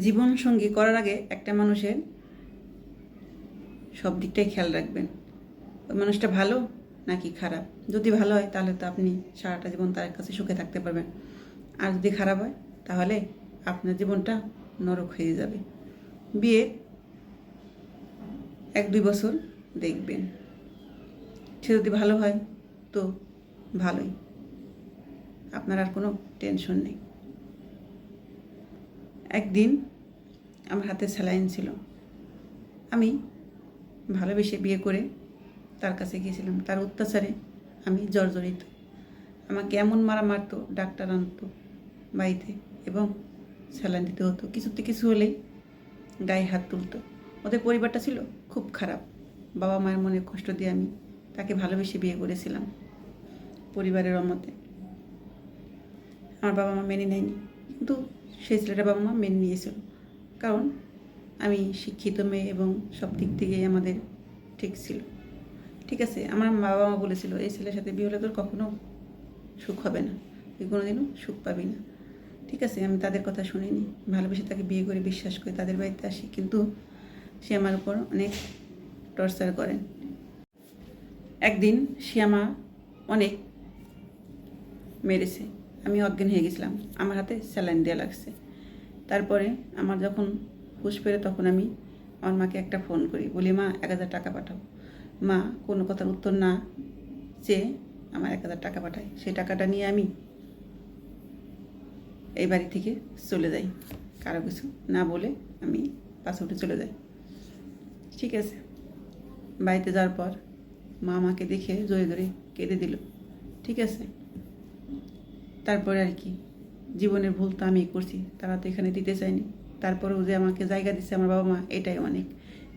জীবন সঙ্গী করার আগে একটা মানুষের সব দিকটাই খেয়াল রাখবেন। ওই মানুষটা ভালো নাকি খারাপ? যদি ভালো হয়, তাহলে তো আপনি সারাটা জীবন তার কাছে সুখে থাকতে পারবেন। আর যদি খারাপ হয়, তাহলে আপনার জীবনটা নরক হয়ে যাবে। বিয়ে এক দুই বছর দেখবেন। সে যদি ভালো হয়, তো ভালোই। আপনার আর কোনো টেনশন নেই। একদিন আমার হাতে স্যালাইন ছিল। আমি ভালোবেসে বিয়ে করে তার কাছে গিয়েছিলাম। তার অত্যাচারে আমি জর্জরিত। আমাকে এমন মারা মারতো, ডাক্তার আনতো বাড়িতে এবং স্যালাইন দিতে হতো। কিছুতে কিছু হলেই গায়ে হাত তুলতো। ওদের পরিবারটা ছিল খুব খারাপ। বাবা মায়ের মনে কষ্ট দিয়ে আমি তাকে ভালোবেসে বিয়ে করেছিলাম পরিবারের অমতে। আমার বাবা মা মেনে নেয়নি। কিন্তু সেই ছেলেটা বাবা মা মেনে নিয়েছিল। কারণ আমি শিক্ষিত মেয়ে এবং সব দিক থেকেই আমাদের ঠিক ছিল। ঠিক আছে, আমার মা বাবা মা বলেছিল, এই ছেলের সাথে বিয়ে হলে তোর কখনো সুখ হবে না। তুই কোনোদিনও সুখ পাবি না। ঠিক আছে, আমি তাদের কথা শুনিনি। ভালোবেসে তাকে বিয়ে করে বিশ্বাস করে, তাদের বাড়িতে আসি। কিন্তু সে আমার উপর অনেক টর্চার করেন একদিন আমার অনেক মেরেছে। আমি অজ্ঞান হয়ে গেছিলাম। আমার হাতে স্যালাইন দেওয়া লাগছে। তারপরে আমার যখন হুশ ফেরে তখন আমি আমার মাকে একটা ফোন করি। বলি, মা, এক হাজার টাকা পাঠাও। মা কোনো কথার উত্তর না চেয়ে আমার এক হাজার টাকা পাঠায়। সেই টাকাটা নিয়ে আমি এই বাড়ি থেকে চলে যাই। কারও কিছু না বলে আমি পাসপোর্টে চলে যাই। ঠিক আছে। বাড়িতে যাওয়ার পর মা আমাকে দেখে জোরে জোরে কেঁদে দিল। ঠিক আছে। তারপরে আর কি, জীবনের ভুল তো আমি করছি, তারা তো এখানে দিতে চায়নি। তারপরেও যে আমাকে জায়গা দিচ্ছে আমার বাবা মা, এটাই অনেক।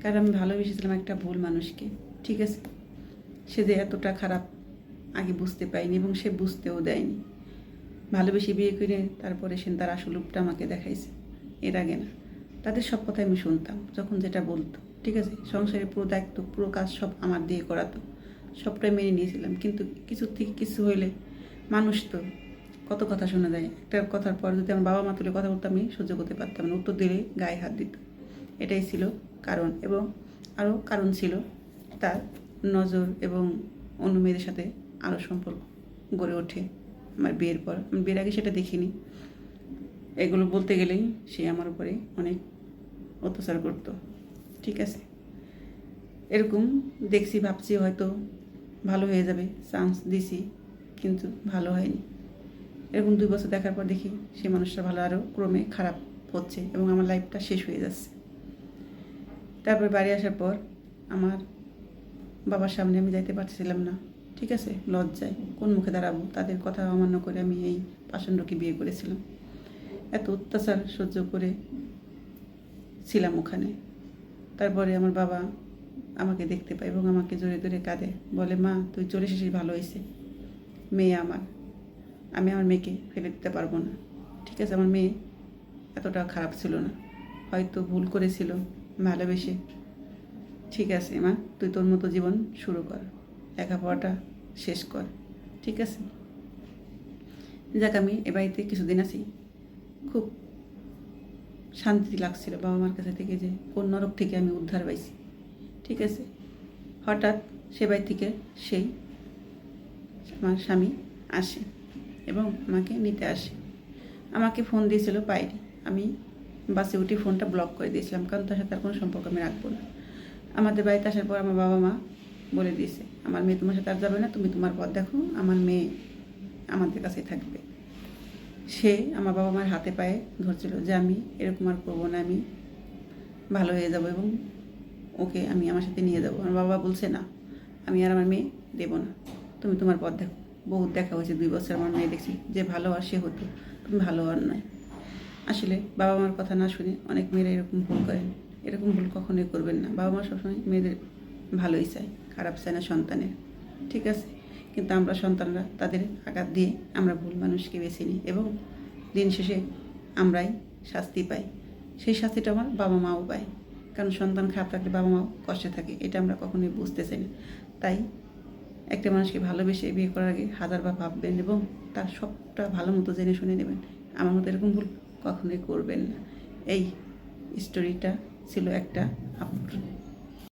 কারণ আমি ভালোবেসেছিলাম একটা ভুল মানুষকে, ঠিক আছে? সে যে এতটা খারাপ আগে বুঝতে পাইনি এবং সে বুঝতেও দেয়নি। ভালোবেসে বিয়ে করে তারপরে সে তার আসল রূপটা আমাকে দেখাইছে, এর আগে না। তাদের সব কথা আমি শুনতাম, যখন যেটা বলতো, ঠিক আছে? সংসারের পুরো দায়িত্ব, পুরো কাজ সব আমার দিয়ে করাতো। সবটাই মেনে নিয়েছিলাম, কিন্তু কিছু থেকে কিছু হইলে মানুষ তো কত কথা শোনা যায়? একটা কথার পর যদি আমার বাবা মা তুলে কথা বলতাম, আমি সহ্য করতে পারতাম না। উত্তর দিলে গায়ে হাত দিত। এটাই ছিল কারণ এবং আরও কারণ ছিল তার নজর এবং অন্য মেয়েদের সাথে আরও সম্পর্ক গড়ে ওঠে আমার বিয়ের পর। আমি বিয়ের আগে সেটা দেখিনি। এগুলো বলতে গেলেই সে আমার উপরে অনেক অত্যাচার করতো। ঠিক আছে? এরকম দেখছি, ভাবছি হয়তো ভালো হয়ে যাবে। চান্স দিছি, কিন্তু ভালো হয়নি। এরকম দুই বছর দেখার পর দেখি সে মানুষটা ভালো আরও ক্রমে খারাপ হচ্ছে এবং আমার লাইফটা শেষ হয়ে যাচ্ছে। তারপর বাড়ি আসার পর আমার বাবার সামনে আমি যাইতে পারছিলাম না। ঠিক আছে, লজ্জায় কোন মুখে দাঁড়াবো? তাদের কথা অমান্য করে আমি এই পাষণ্ডকে বিয়ে করেছিলাম। এত অত্যাচার সহ্য করে ছিলাম ওখানে। তারপরে আমার বাবা আমাকে দেখতে পায় এবং আমাকে জোরে জোরে কাঁদে। বলে, মা, তুই চলে এসেছিস, ভালো হয়েছে। মেয়ে আমার। আমি আমার মেয়েকে ফেলে দিতে পারব না। ঠিক আছে, আমার মেয়ে এতটা খারাপ ছিল না। হয়তো ভুল করেছিল, ভালোবেসে। ঠিক আছে, মা, তুই তোর মতো জীবন শুরু কর। লেখাপড়াটা শেষ কর। ঠিক আছে? যাক, আমি এ বাড়িতে কিছুদিন আছি। খুব শান্তি লাগছিল বাবা মার কাছে থেকে যে কোন নরক থেকে আমি উদ্ধার পাইছি। ঠিক আছে? হঠাৎ সে বাড়ি থেকে সেই আমার স্বামী আসে। এবং আমাকে নিতে আসে। আমাকে ফোন দিয়েছিল পাইনি আমি বাসে উঠে ফোনটা ব্লক করে দিয়েছিলাম, কারণ তার সাথে আর কোনো সম্পর্ক আমি রাখব না। আমাদের বাড়িতে আসার পর আমার বাবা মা বলে দিয়েছে, আমার মেয়ে তোমার সাথে আর যাবে না, তুমি তোমার পথ দেখো, আমার মেয়ে আমাদের কাছেই থাকবে। সে আমার বাবা মার হাতে পায়ে ধরছিল যে, আমি এরকম আর করব না, আমি ভালো হয়ে যাব এবং ওকে আমি আমার সাথে নিয়ে যাব। আমার বাবা বলছে, না, আমি আর আমার মেয়ে দেবো না, তুমি তোমার পথ দেখো। বহুত দেখা হয়েছে, দুই বছর আমার মেয়ে দেখছি যে ভালো আর সে হতো তুমি ভালো আর নয়। আসলে বাবা মার কথা না শুনে অনেক মেয়েরা এরকম ভুল করেন। এরকম ভুল কখনোই করবেন না। বাবা মা সবসময় মেয়েদের ভালোই চায়, খারাপ চায় না সন্তানের। ঠিক আছে? কিন্তু আমরা সন্তানরা তাদের আঘাত দিয়ে আমরা ভুল মানুষকে বেছে নিই এবং দিন শেষে আমরাই শাস্তি পাই। সেই শাস্তিটা আমার বাবা মাও পায়। কারণ সন্তান খারাপ থাকলে বাবা মাও কষ্টে থাকে, এটা আমরা কখনোই বুঝতে চাই না। তাই একটা মানুষকে ভালোবেসে বিয়ে করার আগে হাজারবার ভাববেন এবং তার সবটা ভালো মতো জেনে শুনে নেবেন। আমার মতো এরকম ভুল কখনোই করবেন না। এই স্টোরিটা ছিল একটা আপুর